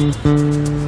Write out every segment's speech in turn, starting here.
No!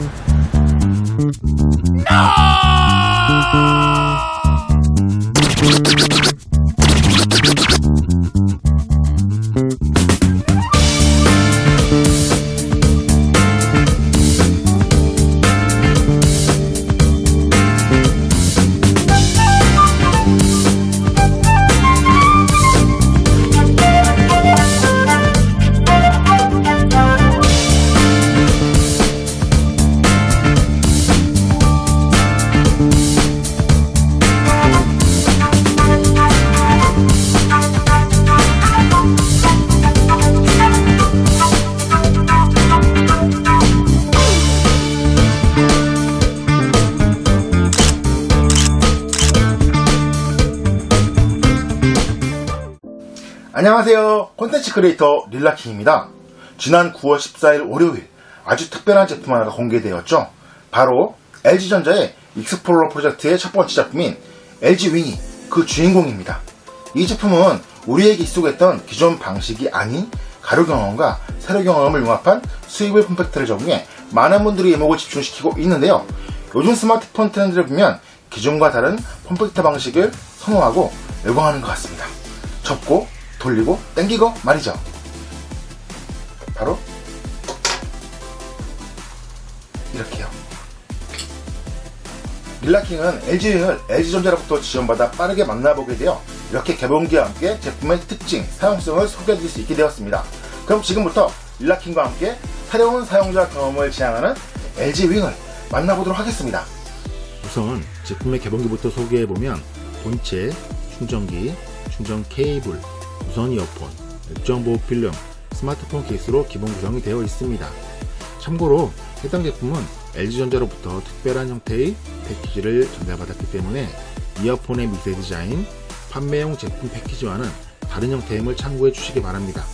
안녕하세요. 콘텐츠 크리에이터 릴라킹입니다. 지난 9월 14일 월요일 아주 특별한 제품 하나가 공개되었죠. 바로 LG전자의 익스플로러 프로젝트의 첫 번째 작품인 LG 윙이 그 주인공입니다. 이 제품은 우리에게 익숙했던 기존 방식이 아닌 가루 경험과 세로 경험을 융합한 수입을 폼팩트를 적용해 많은 분들이 이목을 집중시키고 있는데요. 요즘 스마트폰 트렌드를 보면 기존과 다른 폼팩트 방식을 선호하고 열광하는 것 같습니다. 접고 돌리고 당기고 말이죠. 바로 이렇게요. 릴라킹은 LG를 LG전자로부터 지원받아 빠르게 만나보게 되어 이렇게 개봉기와 함께 제품의 특징, 사용성을 소개해드릴 수 있게 되었습니다. 그럼 지금부터 릴라킹과 함께 새로운 사용자 경험을 지향하는 LG 윙을 만나보도록 하겠습니다. 우선 제품의 개봉기부터 소개해보면 본체, 충전기, 충전 케이블, 무선 이어폰, 액정 보호 필름, 스마트폰 케이스로 기본 구성이 되어 있습니다. 참고로 해당 제품은 LG전자로부터 특별한 형태의 패키지를 전달받았기 때문에 이어폰의 미세 디자인, 판매용 제품 패키지와는 다른 형태임을 참고해 주시기 바랍니다.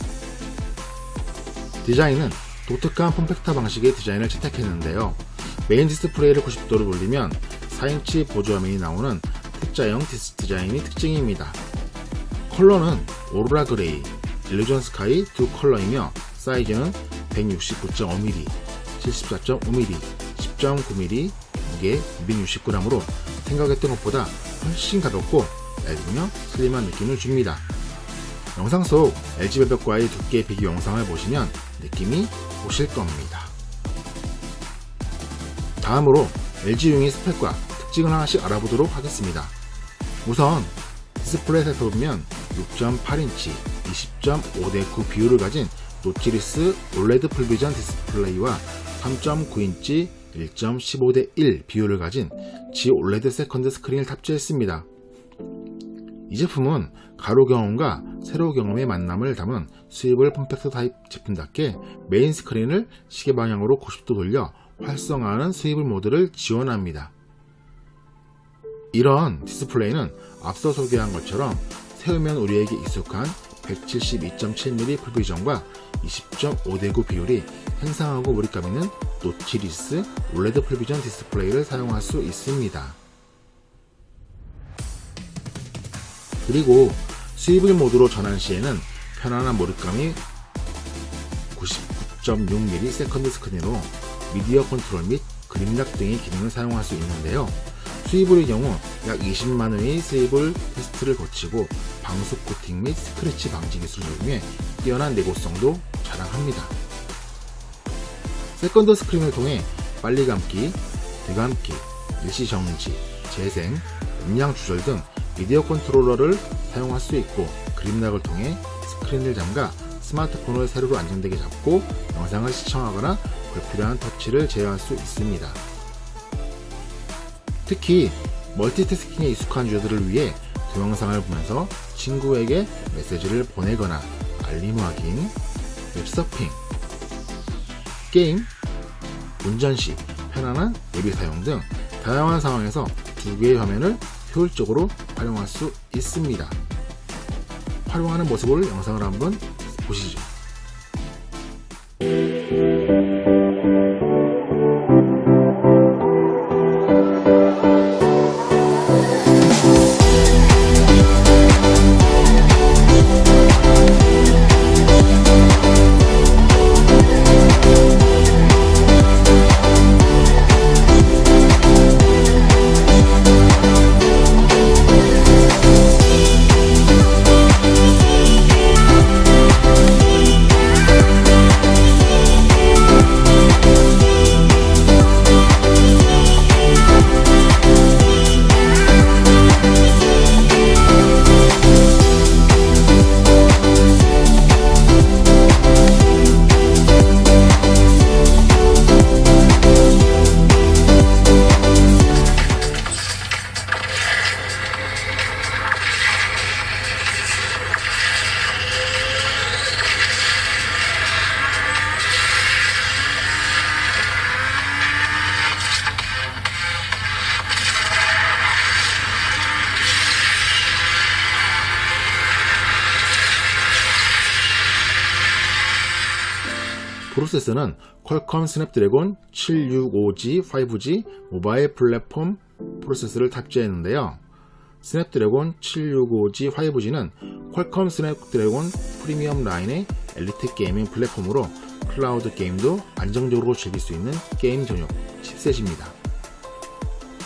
디자인은 독특한 폼팩터 방식의 디자인을 채택했는데요. 메인 디스플레이를 90도로 돌리면 4인치 보조화면이 나오는 T자형 디스 디자인이 특징입니다. 컬러는 오로라 그레이, 일루전 스카이 두 컬러이며 사이즈는 169.5mm, 74.5mm, 10.9mm, 무게 260g으로 생각했던 것보다 훨씬 가볍고 얇으며 슬림한 느낌을 줍니다. 영상 속 LG 배벽과의 두께 비교 영상을 보시면 느낌이 오실 겁니다. 다음으로 LG용의 스펙과 특징을 하나씩 알아보도록 하겠습니다. 우선 디스플레이 살펴보면 6.8인치 20.5대 9 비율을 가진 노치리스 올레드 풀비전 디스플레이와 3.9인치 1.15대 1 비율을 가진 G 올레드 세컨드 스크린을 탑재했습니다. 이 제품은 가로 경험과 세로 경험의 만남을 담은 스위블 폼팩트 타입 제품답게 메인 스크린을 시계 방향으로 90도 돌려 활성화하는 스위블 모드를 지원합니다. 이런 디스플레이는 앞서 소개한 것처럼 세우면 우리에게 익숙한 172.7mm 풀비전과 20.5대9 비율이 생상하고 몰입감 있는 노치리스 올레드 풀비전 디스플레이를 사용할 수 있습니다. 그리고 스위블 모드로 전환 시에는 편안한 몰입감이 99.6mm 세컨드 스크린으로 미디어 컨트롤 및 그림락 등의 기능을 사용할 수 있는데요. 스위블의 경우 약 20만 회의 스위블 테스트를 거치고 방수 코팅 및 스크래치 방지 기술을 적용해 뛰어난 내구성도 자랑합니다. 세컨드 스크린을 통해 빨리 감기, 되감기, 일시 정지, 재생, 음량 조절 등 미디어 컨트롤러를 사용할 수 있고 그림락을 통해 스크린을 잠가 스마트폰을 세로로 안정되게 잡고 영상을 시청하거나 불필요한 터치를 제어할 수 있습니다. 특히 멀티태스킹에 익숙한 유저들을 위해 동영상을 보면서 친구에게 메시지를 보내거나 알림 확인, 웹서핑, 게임, 운전 시 편안한 앱이 사용 등 다양한 상황에서 두 개의 화면을 효율적으로 활용할 수 있습니다. 활용하는 모습을 영상을 한번 보시죠. 프로세서는 퀄컴 스냅드래곤 765G 5G 모바일 플랫폼 프로세서를 탑재했는데요. 스냅드래곤 765G 5G는 퀄컴 스냅드래곤 프리미엄 라인의 엘리트 게이밍 플랫폼으로 클라우드 게임도 안정적으로 즐길 수 있는 게임 전용 칩셋입니다.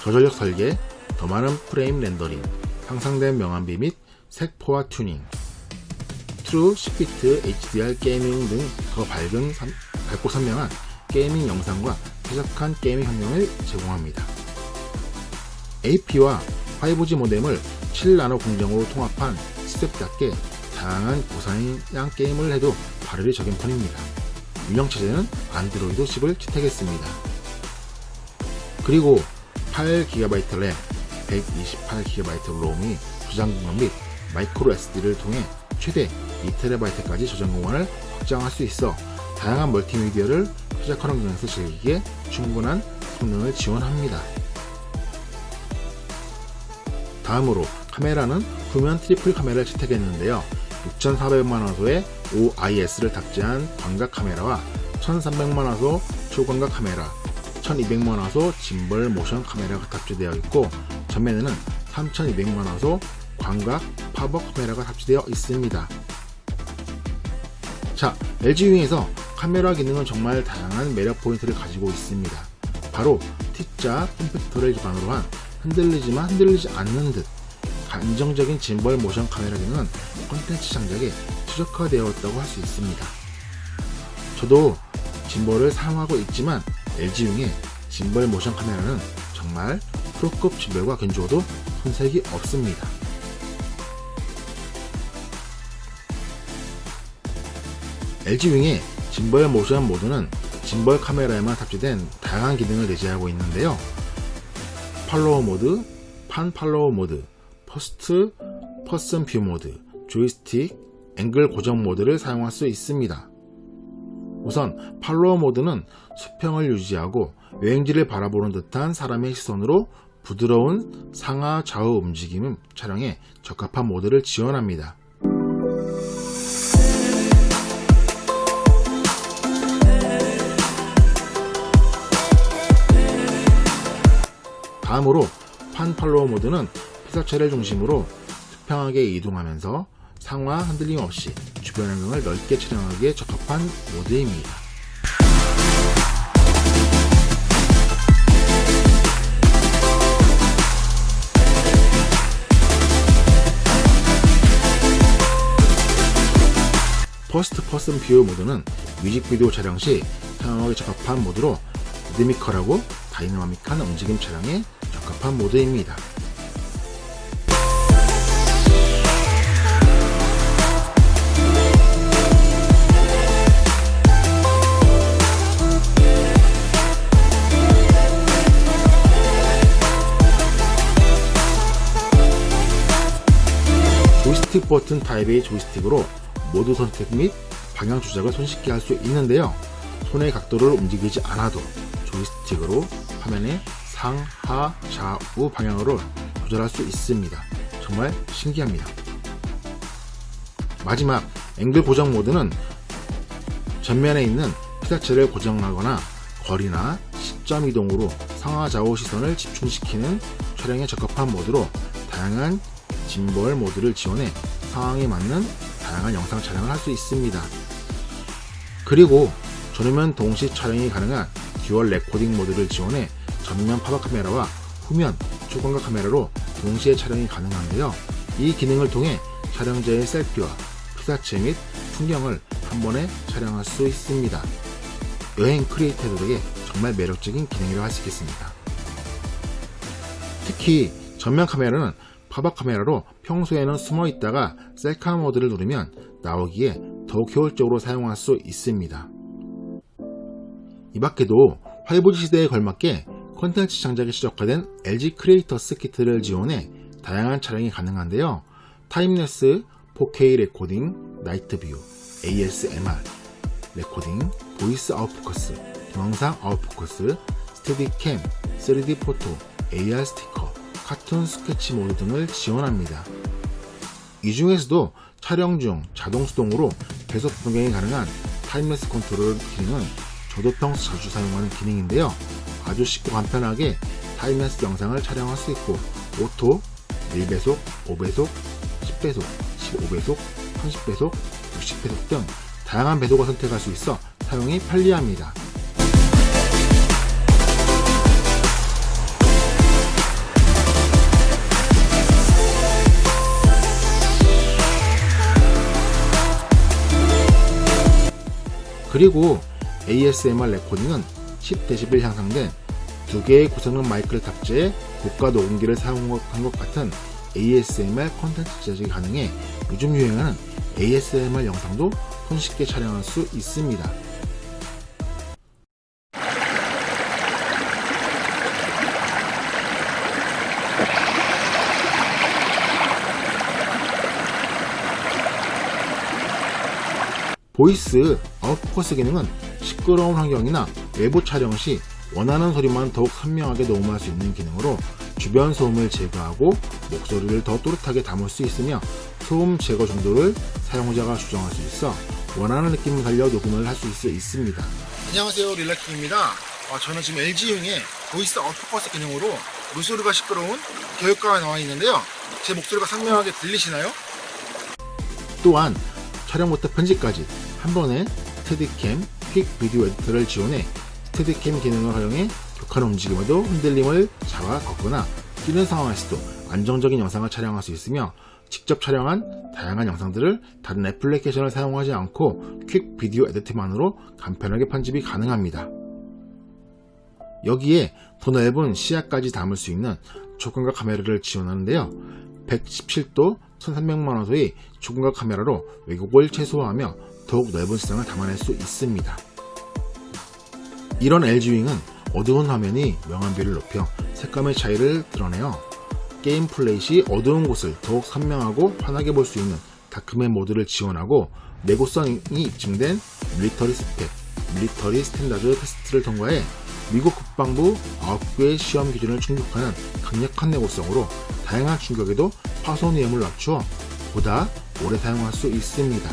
저전력 설계, 더 많은 프레임 렌더링, 향상된 명암비 및 색포화 튜닝, 트루 10비트 HDR 게이밍 등 더 밝은 선- 밝고 선명한 게이밍 영상과 쾌적한 게이밍 환경을 제공합니다. AP와 5G 모뎀을 7나노 공정으로 통합한 칩셋답게 다양한 고사양 게임을 해도 발열이 적은 편입니다. 운영체제는 안드로이드 10을 채택했습니다. 그리고 8GB 램, 128GB 롬이 저장 공간 및 마이크로 SD를 통해 최대 2TB까지 저장 공간을 확장할 수 있어 다양한 멀티미디어를 최적화 환경에서 즐기기에 충분한 성능을 지원합니다. 다음으로 카메라는 후면 트리플 카메라를 채택했는데요. 6,400만화소의 OIS를 탑재한 광각 카메라와 1,300만화소 초광각 카메라, 1200만화소 짐벌 모션 카메라가 탑재되어 있고 전면에는 3200만화소 광각 팝업 카메라가 탑재되어 있습니다. 자, LG유에서 카메라 기능은 정말 다양한 매력 포인트를 가지고 있습니다. 바로 T자 컴퓨터를 기반으로 한 흔들리지만 흔들리지 않는 듯 안정적인 짐벌 모션 카메라 기능은 콘텐츠 장작에 최적화되었다고 할 수 있습니다. 저도 짐벌을 사용하고 있지만 LG용의 짐벌 모션 카메라는 정말 프로급 짐벌과 견주어도 손색이 없습니다. LG윙의 짐벌 모션 모드는 짐벌 카메라에만 탑재된 다양한 기능을 내재하고 있는데요. 팔로워 모드, 판 팔로워 모드, 퍼스트 퍼슨 뷰 모드, 조이스틱, 앵글 고정 모드를 사용할 수 있습니다. 우선 팔로워 모드는 수평을 유지하고 여행지를 바라보는 듯한 사람의 시선으로 부드러운 상하 좌우 움직임 촬영에 적합한 모드를 지원합니다. 다음으로 판 팔로워 모드는 피사체를 중심으로 수평하게 이동하면서 상하 흔들림 없이 주변 환경을 넓게 촬영하기에 적합한 모드입니다. 퍼스트 퍼슨 뷰 모드는 뮤직비디오 촬영 시 사용하기 적합한 모드로 리드미컬하고 다이나믹한 움직임 촬영에 적합한 모드입니다. 조이스틱 버튼 타입의 조이스틱으로 모드 선택 및 방향 조작을 손쉽게 할 수 있는데요. 손의 각도를 움직이지 않아도 조이스틱으로 화면의 상, 하, 좌우 방향으로 조절할 수 있습니다. 정말 신기합니다. 마지막 앵글 고정 모드는 전면에 있는 피사체를 고정하거나 거리나 시점 이동으로 상하 좌우 시선을 집중시키는 촬영에 적합한 모드로 다양한 짐벌 모드를 지원해 상황에 맞는 다양한 영상 촬영을 할 수 있습니다. 그리고 전후면 동시 촬영이 가능한 듀얼 레코딩 모드를 지원해 전면 팝업 카메라와 후면 초광각 카메라로 동시에 촬영이 가능한데요. 이 기능을 통해 촬영자의 셀피와 피사체 및 풍경을 한 번에 촬영할 수 있습니다. 여행 크리에이터들에게 정말 매력적인 기능이라고 할 수 있겠습니다. 특히 전면 카메라는 팝업 카메라로 평소에는 숨어 있다가 셀카 모드를 누르면 나오기에 더욱 효율적으로 사용할 수 있습니다. 이 밖에도 5G 시대에 걸맞게 콘텐츠 장작에 시적화된 LG 크리에이터스 키트를 지원해 다양한 촬영이 가능한데요. 타임레스, 4K 레코딩, 나이트 뷰, ASMR, 레코딩, 보이스 아웃포커스, 동영상 아웃포커스, 스테디캠, 3D 포토, AR 스티커, 카툰 스케치 모드 등을 지원합니다. 이 중에서도 촬영 중 자동 수동으로 계속 변경이 가능한 타임레스 컨트롤 기능은 저도 평소 자주 사용하는 기능인데요. 아주 쉽고 간편하게 타임레스 영상을 촬영할 수 있고 오토, 1배속, 5배속, 10배속, 15배속, 30배속, 60배속 등 다양한 배속을 선택할 수 있어 사용이 편리합니다. 그리고 ASMR 레코딩은 10dB 향상된 두 개의 고성능 마이크를 탑재해 고가 녹음기를 사용한 것 같은 ASMR 콘텐츠 제작이 가능해 요즘 유행하는 ASMR 영상도 손쉽게 촬영할 수 있습니다. 보이스 아웃포커스 기능은 시끄러운 환경이나 외부 촬영 시 원하는 소리만 더욱 선명하게 녹음할 수 있는 기능으로 주변 소음을 제거하고 목소리를 더 또렷하게 담을 수 있으며 소음 제거 정도를 사용자가 조정할 수 있어 원하는 느낌을 살려 녹음을 할 수 있습니다. 안녕하세요 릴라킹입니다. 어, 저는 지금 LG용의 보이스 아웃포커스 기능으로 물소리가 시끄러운 교육과에 나와 있는데요. 제 목소리가 선명하게 들리시나요? 또한 촬영부터 편집까지 한 번에 스테디캠 퀵 비디오 에디터를 지원해 스테디캠 기능을 활용해 격한 움직임에도 흔들림을 잡아 걷거나 뛰는 상황에서도 안정적인 영상을 촬영할 수 있으며 직접 촬영한 다양한 영상들을 다른 애플리케이션을 사용하지 않고 퀵 비디오 에디터만으로 간편하게 편집이 가능합니다. 여기에 더 넓은 시야까지 담을 수 있는 조광각 카메라를 지원하는데요. 117도 1300만화소의 조광각 카메라로 왜곡을 최소화하며 더욱 넓은 시장을 담아낼 수 있습니다. 이런 LG윙은 어두운 화면이 명암비를 높여 색감의 차이를 드러내어 게임 플레이 시 어두운 곳을 더욱 선명하고 환하게 볼 수 있는 다크맨 모드를 지원하고 내구성이 입증된 밀리터리 스펙, 밀리터리 스탠다드 테스트를 통과해 미국 국방부 9개의 시험 기준을 충족하는 강력한 내구성으로 다양한 충격에도 파손 위험을 낮추어 보다 오래 사용할 수 있습니다.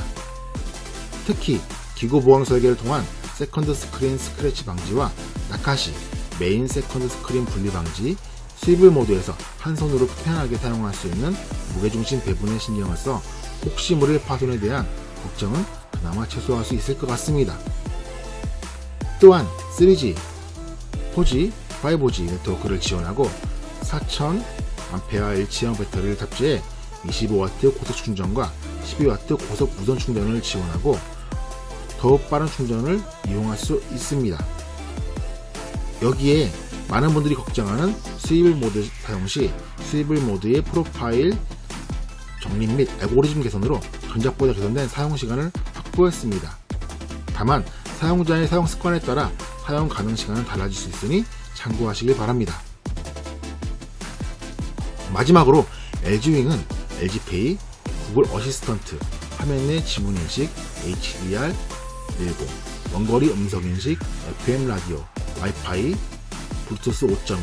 특히 기구 보강 설계를 통한 세컨드 스크린 스크래치 방지와 나카시, 메인 세컨드 스크린 분리 방지, 스위블 모드에서 한 손으로 편하게 사용할 수 있는 무게중심 배분에 신경을 써 혹시 모를 파손에 대한 걱정은 그나마 최소화할 수 있을 것 같습니다. 또한 3G, 4G, 5G 네트워크를 지원하고 4000A 일치형 배터리를 탑재해 25W 고속 충전과 12W 고속 무선 충전을 지원하고 더욱 빠른 충전을 이용할 수 있습니다. 여기에 많은 분들이 걱정하는 스위블 모드 사용 시 스위블 모드의 프로파일 정립 및 알고리즘 개선으로 전작보다 개선된 사용 시간을 확보했습니다. 다만 사용자의 사용 습관에 따라 사용 가능 시간은 달라질 수 있으니 참고하시길 바랍니다. 마지막으로 LG윙은 LG페이, 구글 어시스턴트, 화면 내 지문 인식, HDR, 10, 원거리 음성 인식, FM 라디오, 와이파이, 블루투스 5.1,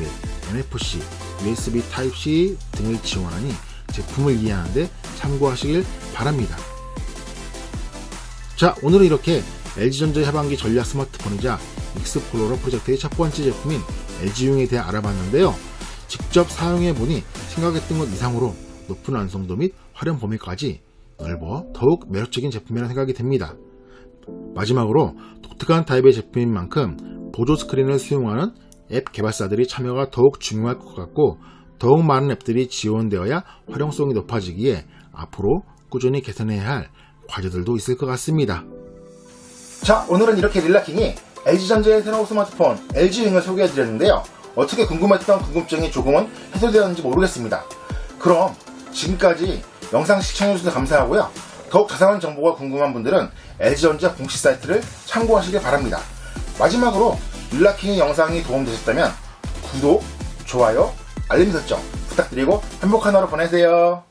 NFC, USB Type-C 등을 지원하니 제품을 이해하는데 참고하시길 바랍니다. 자, 오늘은 이렇게 LG전자의 하반기 전략 스마트폰이자 익스플로러 프로젝트의 첫 번째 제품인 LG용에 대해 알아봤는데요. 직접 사용해보니 생각했던 것 이상으로 높은 완성도 및 활용 범위까지 넓어 더욱 매력적인 제품이라는 생각이 듭니다. 마지막으로 독특한 타입의 제품인 만큼 보조 스크린을 수용하는 앱 개발사들이 참여가 더욱 중요할 것 같고 더욱 많은 앱들이 지원되어야 활용성이 높아지기에 앞으로 꾸준히 개선해야 할 과제들도 있을 것 같습니다. 자, 오늘은 이렇게 릴라킹이 LG전자의 새로운 스마트폰 LG윙을 소개해드렸는데요. 어떻게 궁금했던 궁금증이 조금은 해소되었는지 모르겠습니다. 그럼 지금까지 영상 시청해주셔서 감사하고요. 더욱 자세한 정보가 궁금한 분들은 LG전자 공식 사이트를 참고하시길 바랍니다. 마지막으로 릴라킹의 영상이 도움되셨다면 구독, 좋아요, 알림 설정 부탁드리고 행복한 하루 보내세요.